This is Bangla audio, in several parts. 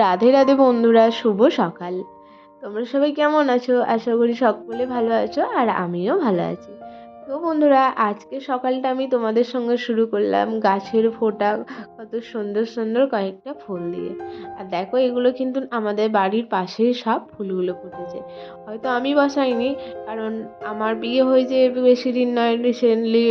রাধে রাধে বন্ধুরা, শুভ সকাল। তোমরা সবাই কেমন আছো? আশা করি সকলে ভালো আছো আর আমিও ভালো আছি। তো বন্ধুরা, আজকে সকালটা আমি তোমাদের সঙ্গে শুরু করলাম গাছের ফোটা, কত সুন্দর সুন্দর কয়েকটা ফুল দিয়ে। আর দেখো, এগুলো কিন্তু আমাদের বাড়ির পাশেই সব ফুলগুলো ফুটেছে। হয়তো আমি বসাইনি, কারণ আমার বিয়ে হয়েছে বেশি দিন নয় রিসেন্টলি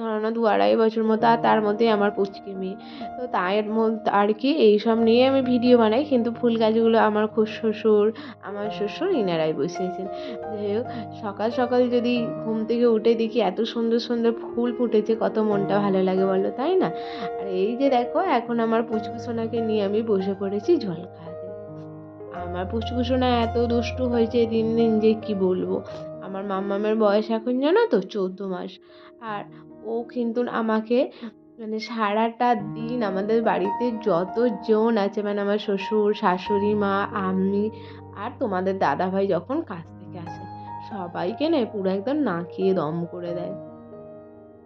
ধরো দু আড়াই বছর মতো, আর তার মধ্যেই আমার পুচকি মেয়ে। তো তার মধ্যে আর কি, এইসব নিয়ে আমি ভিডিও বানাই, কিন্তু ফুল গাছগুলো আমার খুব শ্বশুর, আমার শ্বশুর ইনারাই বসিয়েছেন। যাই হোক, সকাল সকাল যদি ঘুম থেকে উঠে দেখি এত সুন্দর সুন্দর ফুল ফুটেছে, কত মনটা ভালো লাগে বলো, তাই না? আর এই যে দেখো, এখন আমার পুচকু সোনাকে নিয়ে আমি বসে পড়েছি জল খাওয়াতে। আমার পুচকু সোনা এত দুষ্টু হয়েছে দিন দিন যে কি বলব? আমার মাম্মামের বয়স এখন জানো তো, চোদ্দ মাস। আর ও কিন্তু আমাকে মানে সারাটা দিন আমাদের বাড়িতে যতজন আছে মানে আমার শ্বশুর, শাশুড়ি মা আমি আর তোমাদের দাদাভাই যখন কাজ থেকে আসে সবাইকে না, পুরো একদম নাকিয়ে দম করে দেয়।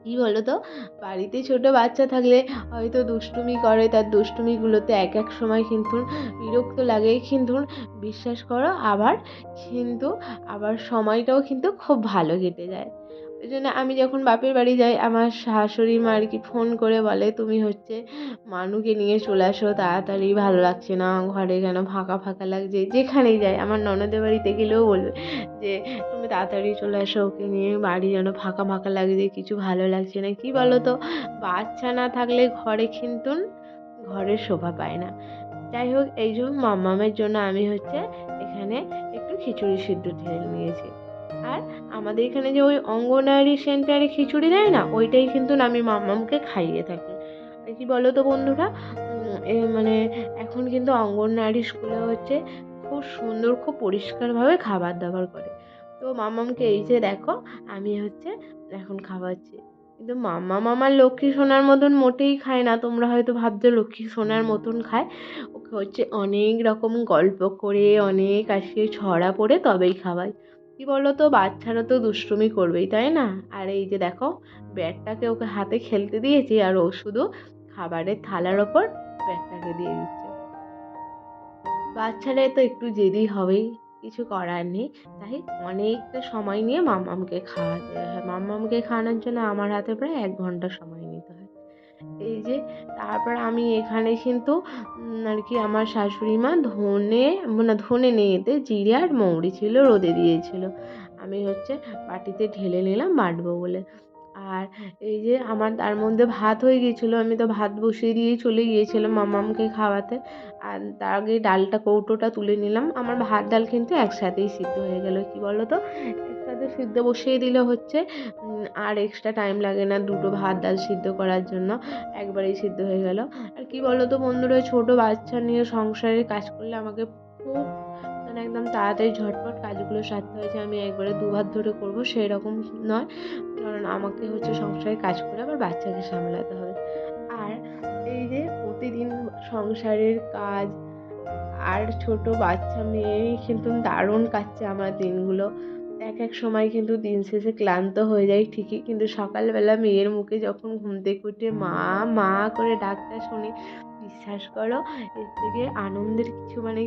কি বলো তো বাড়িতে ছোট বাচ্চা থাকলে হয়তো দুষ্টুমি করে, তার দুষ্টুমিগুলোতে এক এক সময় কিন্তু বিরক্ত লাগে। কিন্তু বিশ্বাস করো, আবার কিন্তু, আবার সময়টাও কিন্তু খুব ভালো কেটে যায়। ওই জন্য আমি যখন বাপের বাড়ি যাই, আমার শাশুড়ি মা আর কি ফোন করে বলে, তুমি হচ্ছে মানুকে নিয়ে চলে আসো, তাড়াতাড়ি ভালো লাগছে না, ঘরে কেন ফাঁকা ফাঁকা লাগছে। যেখানেই যাই, আমার ননদের বাড়িতে গেলেও বলবে যে, তুমি তাড়াতাড়ি চলে আসো, ওকে নিয়ে বাড়ি যেন ফাঁকা ফাঁকা লাগছে, কিছু ভালো লাগছে না। কী বলো তো বাচ্চা না থাকলে ঘরে কিন্তু ঘরের শোভা পায় না। যাই হোক, এই জন্য মামামের জন্য আমি হচ্ছে এখানে একটু খিচুড়ি সিদ্ধ ঢেলে নিয়েছি। আর আমাদের এখানে যে ওই অঙ্গনওয়াড়ি সেন্টারে খিচুড়ি দেয় না, ওইটাই কিন্তু আমি মাম্মামকে খাইয়ে থাকি। কি বলো তো বন্ধুরা মানে এখন কিন্তু অঙ্গনওয়াড়ি স্কুলে হচ্ছে খুব সুন্দর, খুব পরিষ্কারভাবে খাবার দাবার করে। তো মাম্মামকে এই যে দেখো, আমি হচ্ছে এখন খাওয়াচ্ছি। কিন্তু মাম্মা মামার লক্ষ্মী সোনার মতন মোটেই খায় না, তোমরা হয়তো ভাবছ লক্ষ্মী সোনার মতন খায়। ওকে হচ্ছে অনেক রকম গল্প করে, অনেক আসে ছড়া পড়ে তবেই খাওয়ায়। কী বলো তো বাচ্চারা তো দুষ্টুমি করবেই, তাই না? আর এই যে দেখো, ব্যাটটাকে ওকে হাতে খেলতে দিয়েছি, আর ও শুধু খাবারের থালার ওপর ব্যাটটাকে দিয়ে দিচ্ছে। বাচ্চারা তো একটু জেদি হবেই, কিছু করার নেই। তাই অনেকটা সময় নিয়ে মাম্মামকে খাওয়াতে হয়। মাম্মামকে খাওয়ানোর জন্য আমার হাতে প্রায় এক ঘণ্টা সময় এই যে, তারপর আমি এখানে কিন্তু আর কি আমার শাশুড়ি মা ধনে মানে ধনে নেই এতে জিরে আর মৌরি ছিল, রোদে দিয়েছিল। আমি হচ্ছে বাটিতে ঢেলে নিলাম, বাটবো বলে। আর এই যে আমার তার মধ্যে ভাত হয়ে গিয়েছিল আমি তো ভাত বসিয়ে দিয়েই চলে গিয়েছিলাম মামামকে খাওয়াতে। আর তার আগে ডালটা, কৌটোটা তুলে নিলাম। আমার ভাত, ডাল কিন্তু একসাথেই সিদ্ধ হয়ে গেলো। কী বলো তো একসাথে সিদ্ধ বসিয়ে দিলে হচ্ছে আর এক্সট্রা টাইম লাগে না দুটো ভাত, ডাল সিদ্ধ করার জন্য। একবারেই সিদ্ধ হয়ে গেল। আর কি বলো তো বন্ধুরা, ছোটো বাচ্চা নিয়ে সংসারের কাজ করলে আমাকে খুব মানে একদম তাড়াতাড়ি ঝটপট কাজগুলো সারতে হয়েছে আমি একবারে দুবার ধরে করব সেই রকম নয়। কারণ আমাকে হচ্ছে সংসারে কাজ করে আবার বাচ্চাকে সামলাতে হবে। আর এই যে প্রতিদিন সংসারের কাজ, আর ছোট বাচ্চা মেয়ে কিন্তু দারুণ কাটছে আমার দিনগুলো। এক এক সময় কিন্তু দিন শেষে ক্লান্ত হয়ে যাই ঠিকই, কিন্তু সকালবেলা মেয়ের মুখে যখন ঘুম থেকে উঠে মা মা করে ডাকটা শুনি, বিশ্বাস করো, এর থেকে আনন্দের কিছু মানে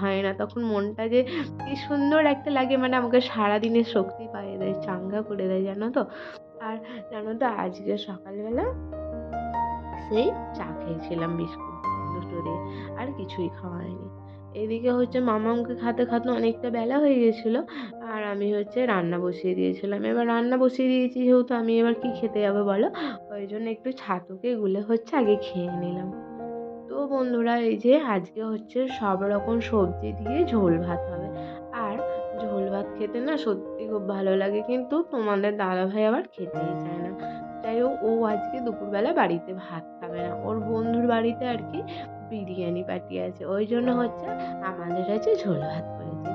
হয় না। তখন মনটা যে কি সুন্দর একটা লাগে মানে আমাকে সারাদিনের শক্তি পাইয়ে দেয়, চাঙ্গা করে দেয়, জানো তো? আর জানো তো, আজকে সকালবেলা সেই চা খেয়েছিলাম বিস্কুট, দুটো দিয়ে, আর কিছুই খাওয়া হয়নি। এদিকে হচ্ছে মামাকে খাতে খাতে অনেকটা বেলা হয়ে গেছিল, আর আমি হচ্ছে রান্না বসিয়ে দিয়েছিলাম। এবার রান্না বসিয়ে দিয়েছি যেহেতু আমি এবার কী খেতে যাব বলো? ওই জন্য একটু ছাতুকে গুলে হচ্ছে আগে খেয়ে নিলাম। তো বন্ধুরা, এই যে আজকে হচ্ছে সব রকম সবজি দিয়ে ঝোল ভাত হবে। আর ঝোল ভাত খেতে না সত্যি খুব ভালো লাগে, কিন্তু তোমাদের দাদাভাই আবার খেতেই চায় না। হোক, ও আজকে দুপুরবেলা বাড়িতে ভাত খাবে না। ওর বন্ধুর বাড়িতে আর কি বিরিয়ানি পার্টি আছে। ওই জন্য হচ্ছে আমাদের আছে ঝোল ভাত করেছি।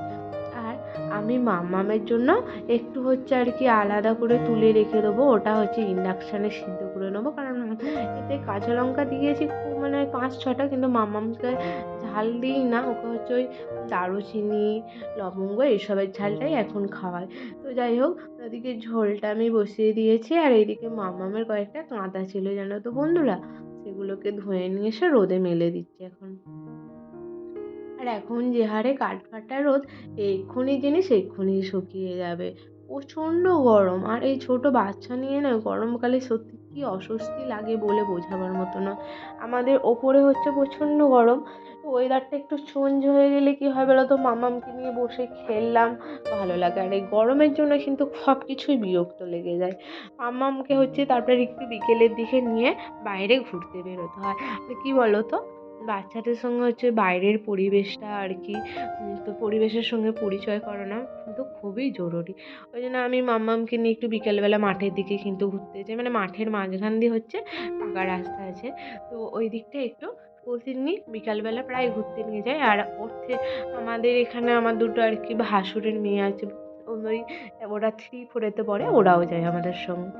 আর আমি মাম্মামের জন্য একটু হচ্ছে আর কি আলাদা করে তুলে রেখে দেবো। ওটা হচ্ছে ইন্ডাকশানে সিদ্ধ করে নেব। কারণ এতে কাঁচা লঙ্কা দিয়েছি মানে পাঁচ ছটা, কিন্তু মাম্মামকে ঝাল দিই না। ওকে হচ্ছে ওই দারুচিনি, লবঙ্গ এইসবের ঝালটাই এখন খাওয়াই। তো যাই হোক, ওদিকে ঝোলটা আমি বসিয়ে দিয়েছি। আর এইদিকে মামামের কয়েকটা কাঁদা ছিল জানো তো বন্ধুরা? সেগুলোকে ধুয়ে নিয়ে এসে রোদে মেলে দিচ্ছি এখন। আর এখন যে হারে কাঠফাটা রোদ এক্ষুনি জিনিস এক্ষুনি শুকিয়ে যাবে। প্রচণ্ড গরম। আর এই ছোট বাচ্চা নিয়ে না গরমকালে সত্যি কী অস্বস্তি লাগে বলে বোঝাবার মতো না। আমাদের ওপরে হচ্ছে প্রচণ্ড গরম। ওয়েদারটা একটু চেঞ্জ হয়ে গেলে কী হয় বলো তো মামামকে নিয়ে বসে খেললাম, ভালো লাগে। আর এই গরমের জন্য কিন্তু সব কিছুই বিরক্ত লেগে যায়। মামামকে হচ্ছে তারপরে একটু বিকেলের দিকে নিয়ে বাইরে ঘুরতে বেরোতে হয়। কী বলো তো বাচ্চাদের সঙ্গে হচ্ছে বাইরের পরিবেশটা আর কি তো পরিবেশের সঙ্গে পরিচয় করানো কিন্তু খুবই জরুরি। ওই জন্য আমি মাম্মামকে নিয়ে একটু বিকেলবেলা মাঠের দিকে কিন্তু ঘুরতে যাই মানে মাঠের মাঝখান দিয়ে হচ্ছে পাকা রাস্তা আছে। তো ওই দিকটা একটু প্রতিদিনই বিকালবেলা প্রায় ঘুরতে নিয়ে যাই। আর ওর আমাদের এখানে আমার দুটো আর কি ভাসুরের মেয়ে আছে, ওই ওরা থ্রি ফোরেতে পড়ে, ওরাও যায় আমাদের সঙ্গে।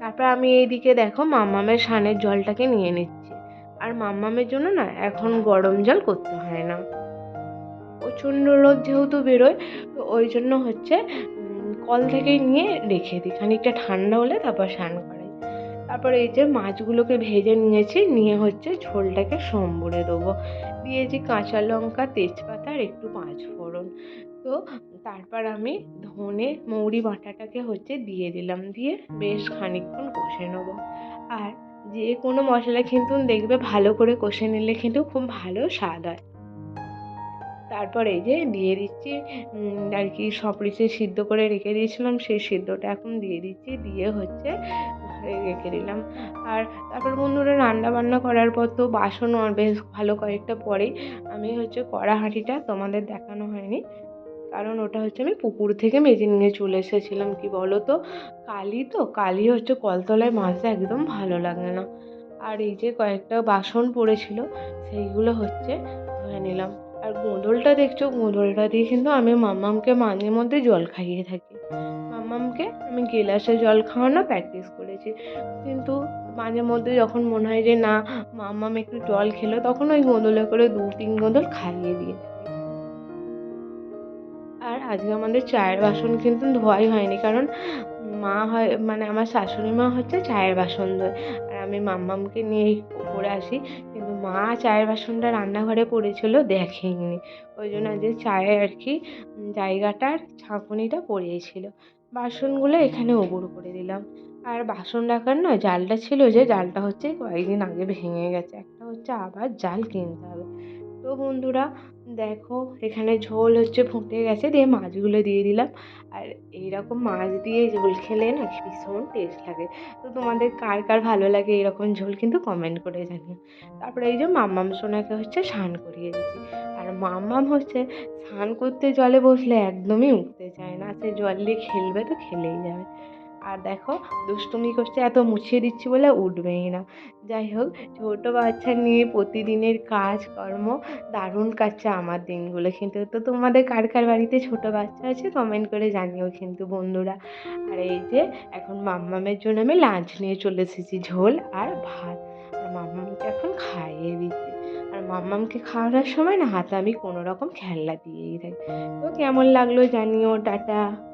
তারপর আমি এইদিকে দেখো মাম্মামের সানের জলটাকে নিয়ে নিচ্ছি। আর মাম্মামের জন্য না এখন গরম জল করতে হয় না। প্রচণ্ড রোদ যেহেতু বেরোয়, তো ওই জন্য হচ্ছে কল থেকেই নিয়ে রেখে দিই। খানিকটা ঠান্ডা হলে তারপর স্নান করাই। তারপর এই যে মাছগুলোকে ভেজে নিয়েছি, নিয়ে হচ্ছে ঝোলটাকে সম্বরে দেবো। দিয়েছি কাঁচা লঙ্কা, তেজপাতা আর একটু পাঁচ ফোড়ন। তো তারপর আমি ধনে মৌরি বাটাটাকে হচ্ছে দিয়ে দিলাম। দিয়ে বেশ খানিকক্ষণ কষে নেব। আর যে কোনো মশলা কিন্তু দেখবে ভালো করে কষে নিলে কিন্তু খুব ভালো স্বাদ হয়। তারপর এই যে দিয়ে দিচ্ছি আর কি সব কিছু সিদ্ধ করে রেখে দিয়েছিলাম, সেই সিদ্ধটা এখন দিয়ে দিচ্ছি, দিয়ে হচ্ছে রেখে দিলাম। আর তারপর বন্ধুরা রান্না বান্না করার পর তো বাসনও বেশ ভালো কয়েকটা পরেই আমি হচ্ছে কড়া হাঁড়িটা তোমাদের দেখানো হয়নি। কারণ ওটা হচ্ছে আমি পুকুর থেকে মেজে নিয়ে চলে এসেছিলাম, কি বলো তো কালি তো, কালি হচ্ছে কলতলায় মাজতে একদম ভালো লাগে না। আর এই যে কয়েকটা বাসন পড়েছিল, সেইগুলো হচ্ছে ধুয়ে নিলাম। আর গোঁদলটা দেখছ? গোঁদলটা দিয়ে কিন্তু আমি মাম্মামকে মাঝে মধ্যে জল খাইয়ে থাকি। মাম্মামকে আমি গেলাসে জল খাওয়ানো প্র্যাকটিস করেছি। কিন্তু মাঝে মধ্যে যখন মনে হয় যে না মাম্মাম একটু জল খেলো, তখন ওই গোঁদলে করে দু তিন গোঁদল খাইয়ে দিয়ে আজকে আমাদের চায়ের বাসন কিন্তু ধোয়াই হয়নি। কারণ মা হয় মানে আমার শাশুড়ি মা হচ্ছে চায়ের বাসন ধোয়। আর আমি মাম্মামকে নিয়ে উপরে আসি, কিন্তু মা চায়ের বাসনটা রান্নাঘরে পড়েছিল, দেখেইনি। ওই জন্য আজকে চায়ের আর কি জায়গাটার ছাঁকুনিটা পড়িয়েছিল। বাসনগুলো এখানে উবুড় করে দিলাম। আর বাসন রাখার না জালটা ছিল যে, জালটা হচ্ছে কয়েকদিন আগে ভেঙে গেছে। একটা হচ্ছে আবার জাল কিনতে হবে। তো বন্ধুরা, দেখো, এখানে ঝোল হচ্ছে ফুটে গেছে, দিয়ে মাছগুলো দিয়ে দিলাম। আর এইরকম মাছ দিয়ে ঝোল খেলে না ভীষণ টেস্ট লাগে। তো তোমাদের কার কার ভালো লাগে এরকম ঝোল কিন্তু কমেন্ট করে জানিও। তারপরে এই যে মাম্মাম সোনাকে হচ্ছে স্নান করিয়ে দিচ্ছি আর মাম্মাম হচ্ছে স্নান করতে জলে বসলে একদমই উঠতে চায় না, সে জল দিয়ে খেলবে তো খেলেই যাবে। আর দেখো, দুষ্টুমি করছে, এত মুছিয়ে দিচ্ছি বলে উঠবেই না। যাই হোক, ছোটো বাচ্চা নিয়ে প্রতিদিনের কাজকর্ম দারুণ কাটছে আমার দিনগুলো। কিন্তু তো তোমাদের কার কার বাড়িতে ছোটো বাচ্চা আছে কমেন্ট করে জানিও কিন্তু বন্ধুরা। আর এই যে, এখন মাম্মামের জন্য আমি লাঞ্চ নিয়ে চলে এসেছি, ঝোল আর ভাত। আর মাম্মামকে এখন খাইয়ে দিচ্ছি। আর মাম্মামকে খাওয়ানোর সময় না হাতে আমি কোনো রকম খেলনা দিয়েই থাকি। তো কেমন লাগল জানিও, টাটা।